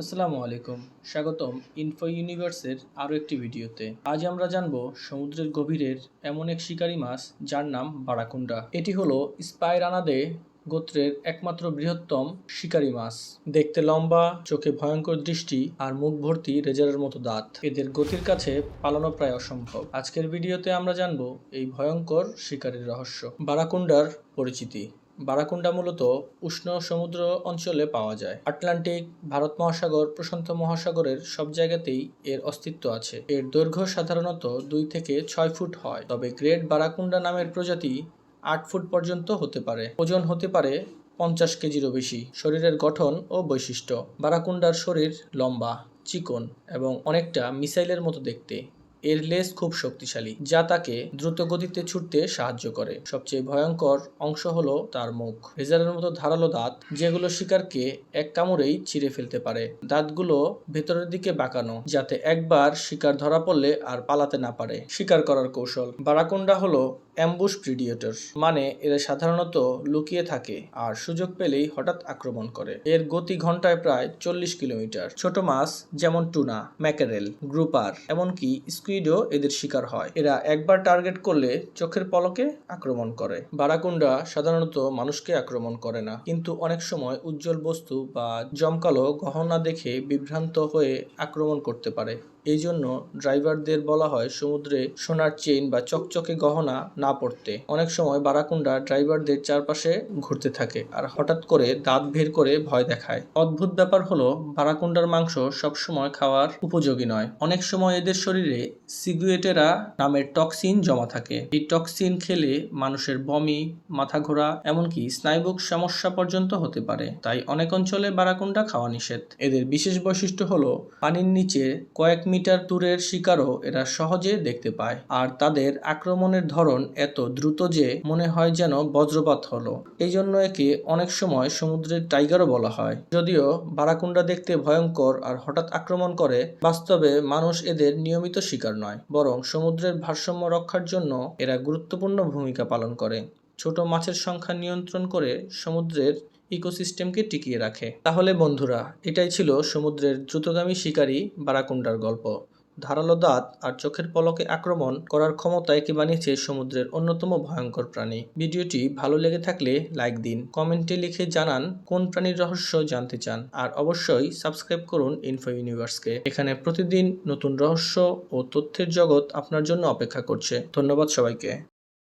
আসসালামু আলাইকুম। স্বাগতম ইনফো ইউনিভার্সের আরও একটি ভিডিওতে। আজ আমরা জানব সমুদ্রের গভীরের এমন এক শিকারী মাছ যার নাম বারাকুন্ডা। এটি হলো স্পাইরানাদে গোত্রের একমাত্র বৃহত্তম শিকারী মাছ। দেখতে লম্বা, চোখে ভয়ঙ্কর দৃষ্টি আর মুখ ভর্তি রেজারের মতো দাঁত। এদের গতির কাছে পালানো প্রায় অসম্ভব। আজকের ভিডিওতে আমরা জানব এই ভয়ঙ্কর শিকারীর রহস্য। বারাকুন্ডার পরিচিতি। বারাকুন্ডা মূলত উষ্ণ সমুদ্র অঞ্চলে পাওয়া যায়। আটলান্টিক, ভারত মহাসাগর, প্রশান্ত মহাসাগরের সব জায়গাতেই এর অস্তিত্ব আছে। এর দৈর্ঘ্য সাধারণত দুই থেকে ছয় ফুট হয়। তবে গ্রেট বারাকুন্ডা নামের প্রজাতি আট ফুট পর্যন্ত হতে পারে। ওজন হতে পারে পঞ্চাশ কেজিরও বেশি। শরীরের গঠন ও বৈশিষ্ট্য। বারাকুন্ডার শরীর লম্বা, চিকন এবং অনেকটা মিসাইলের মতো দেখতে। এর লেজ খুব শক্তিশালী, যা তাকে দ্রুত গতিতে ছুটতে সাহায্য করে। সবচেয়ে ভয়ঙ্কর অংশ হলো তার মুখ। রেজারের মতো ধারালো দাঁত, যেগুলো শিকারকে এক কামড়েই ছিঁড়ে ফেলতে পারে। দাঁতগুলো ভেতরের দিকে বাঁকানো, যাতে একবার শিকার ধরা পড়লে আর পালাতে না পারে। শিকার করার কৌশল। বারাকুন্ডা হলো অ্যাম্বুশ প্রিডিয়েটর মানে এরা সাধারণত লুকিয়ে থাকে আর সুযোগ পেলেই হঠাৎ আক্রমণ করে। এর গতি ঘন্টায় প্রায় চল্লিশ কিলোমিটার। ছোট মাছ যেমন টুনা, ম্যাকারেল, গ্রুপার, এমনকি স্কুইডও এদের শিকার হয়। এরা একবার টার্গেট করলে চোখের পলকে আক্রমণ করে। বারাকুন্ডা সাধারণত মানুষকে আক্রমণ করে না। কিন্তু অনেক সময় উজ্জ্বল বস্তু বা জমকালো গহনা দেখে বিভ্রান্ত হয়ে আক্রমণ করতে পারে। এই জন্য ড্রাইভারদের বলা হয় সমুদ্রে সোনার চেইন বা চকচকে গহনা না পড়তে অনেক সময় বারাকুন্ডা ড্রাইভারদের চারপাশে ঘুরতে থাকে আর হঠাৎ করে দাঁত বের করে ভয় দেখায়। অদ্ভুত ব্যাপার হলো, বারাকুন্ডার মাংস সবসময় খাওয়ার উপযোগী নয়। অনেক সময় এদের শরীরে সিগুয়েটেরা নামের টক্সিন জমা থাকে। এই টক্সিন খেলে মানুষের বমি মাথা ঘোরা এমনকি স্নায়ুবিক সমস্যা পর্যন্ত হতে পারে। তাই অনেক অঞ্চলে বারাকুন্ডা খাওয়া নিষেধ। এদের বিশেষ বৈশিষ্ট্য হলো, পানির নিচে কয়েক মিটার দূরের শিকারও এরা সহজে দেখতে পায়। আর তাদের আক্রমণের ধরন এত দ্রুত যে মনে হয় যেন বজ্রপাত হলো। এই জন্য একে অনেক সময় সমুদ্রের টাইগারও বলা হয়। যদিও বারাকুন্ডা দেখতে ভয়ঙ্কর আর হঠাৎ আক্রমণ করে, বাস্তবে মানুষ এদের নিয়মিত শিকার নয়, বরং সমুদ্রের ভারসাম্য রক্ষার জন্য এরা গুরুত্বপূর্ণ ভূমিকা পালন করে। ছোট মাছের সংখ্যা নিয়ন্ত্রণ করে সমুদ্রের ইকোসিস্টেমকে টিকিয়ে রাখে। তাহলে বন্ধুরা, এটাই ছিল সমুদ্রের দ্রুতগামী শিকারী বারাকুন্ডার গল্প। ধারালো দাঁত আর চোখের পলকে আক্রমণ করার ক্ষমতায় একে বানিয়েছে সমুদ্রের অন্যতম ভয়ঙ্কর প্রাণী। ভিডিওটি ভালো লেগে থাকলে লাইক দিন, কমেন্টে লিখে জানান কোন প্রাণীর রহস্য জানতে চান। আর অবশ্যই সাবস্ক্রাইব করুন ইনফো ইউনিভার্সকে এখানে প্রতিদিন নতুন রহস্য ও তথ্যের জগৎ আপনার জন্য অপেক্ষা করছে। ধন্যবাদ সবাইকে।